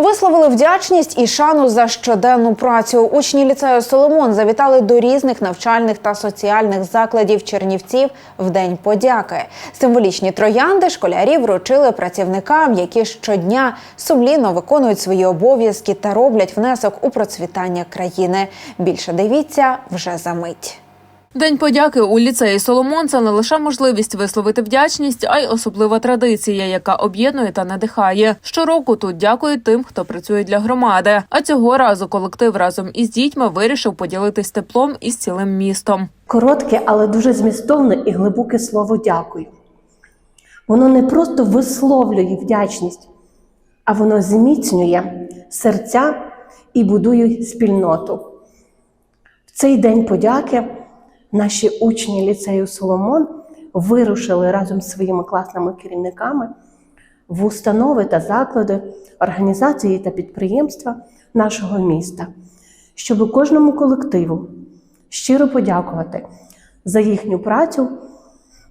Висловили вдячність і шану за щоденну працю. Учні ліцею Соломон завітали до різних навчальних та соціальних закладів Чернівців в День подяки. Символічні троянди школярі вручили працівникам, які щодня сумлінно виконують свої обов'язки та роблять внесок у процвітання країни. Більше дивіться вже за мить. День подяки у ліцеї Соломон це не лише можливість висловити вдячність, а й особлива традиція, яка об'єднує та надихає. Щороку тут дякують тим, хто працює для громади. А цього разу колектив разом із дітьми вирішив поділитись теплом із цілим містом. Коротке, але дуже змістовне і глибоке слово дякую. Воно не просто висловлює вдячність, а воно зміцнює серця і будує спільноту. В цей день подяки наші учні ліцею Соломон вирушили разом з своїми класними керівниками в установи та заклади, організації та підприємства нашого міста, щоб кожному колективу щиро подякувати за їхню працю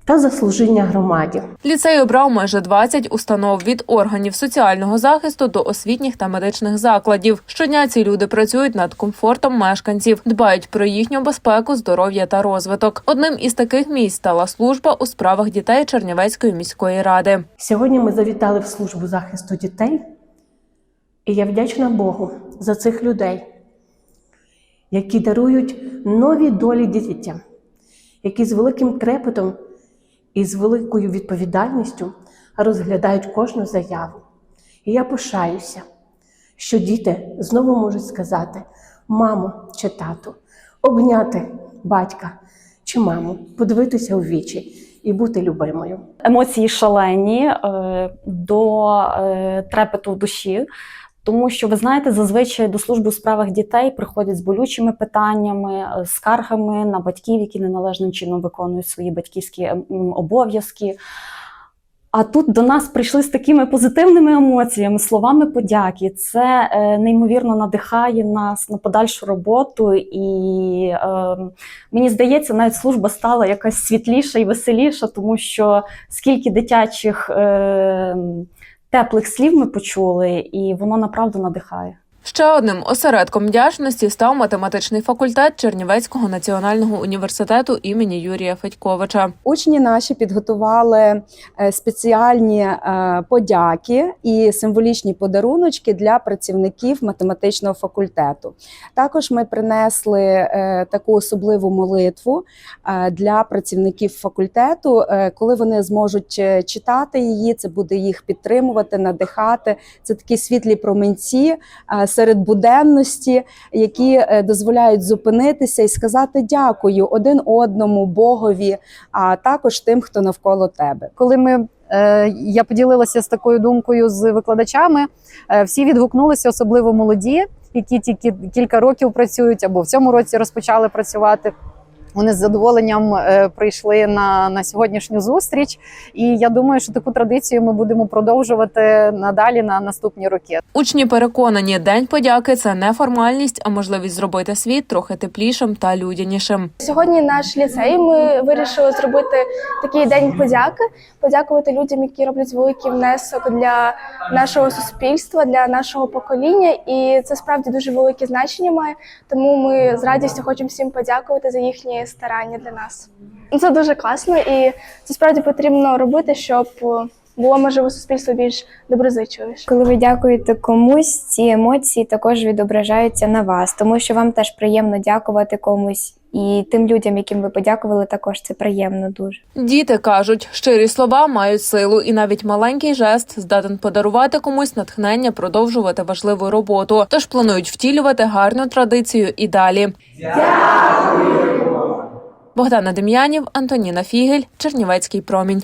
та за служіння громаді. Ліцей обрав майже 20 установ від органів соціального захисту до освітніх та медичних закладів. Щодня ці люди працюють над комфортом мешканців, дбають про їхню безпеку, здоров'я та розвиток. Одним із таких місць стала служба у справах дітей Чернівецької міської ради. Сьогодні ми завітали в службу захисту дітей, і я вдячна Богу за цих людей, які дарують нові долі дітям, які з великим трепетом і з великою відповідальністю розглядають кожну заяву. І я пишаюся, що діти знову можуть сказати: мамо чи тату, обняти батька чи маму, подивитися у вічі і бути любимою. емоції шалені е, до е, трепету в душі. Тому що ви знаєте, зазвичай до служби у справах дітей приходять з болючими питаннями, е, скаргами на батьків, які неналежним чином виконують свої батьківські ем, обов'язки. А тут до нас прийшли з такими позитивними емоціями, словами подяки. Це е, неймовірно надихає нас на подальшу роботу, і е, мені здається, навіть служба стала якась світліша і веселіша, тому що скільки дитячих е, теплих слів ми почули, і воно направду надихає. Ще одним осередком вдячності став математичний факультет Чернівецького національного університету імені Юрія Федьковича. Учні наші підготували е, спеціальні е, подяки і символічні подаруночки для працівників математичного факультету. Також ми принесли е, таку особливу молитву для працівників факультету. Коли вони зможуть читати її, це буде їх підтримувати, надихати. Це такі світлі променці серед буденності, які е, дозволяють зупинитися і сказати дякую один одному, Богові, а також тим, хто навколо тебе. коли ми е, я поділилася з такою думкою з викладачами, е, всі відгукнулися, особливо молоді, які тільки кілька років працюють або в цьому році розпочали працювати. Вони з задоволенням е, прийшли на, на сьогоднішню зустріч, і я думаю, що таку традицію ми будемо продовжувати надалі на наступні роки. Учні переконані, день подяки це не формальність, а можливість зробити світ трохи теплішим та людянішим. Сьогодні наш ліцей ми вирішили зробити такий день подяки, подякувати людям, які роблять великий внесок для нашого суспільства, для нашого покоління. І це справді дуже велике значення має. Тому ми з радістю хочемо всім подякувати за їхні старання для нас. Це дуже класно, і це справді потрібно робити, щоб було можливо суспільство більш доброзичливіше. Коли ви дякуєте комусь, ці емоції також відображаються на вас, тому що вам теж приємно дякувати комусь, і тим людям, яким ви подякували, також це приємно дуже. Діти кажуть, щирі слова мають силу, і навіть маленький жест здатен подарувати комусь натхнення продовжувати важливу роботу. Тож планують втілювати гарну традицію і далі. Дякую! Богдана Дем'янів, Антоніна Фігель, Чернівецький промінь.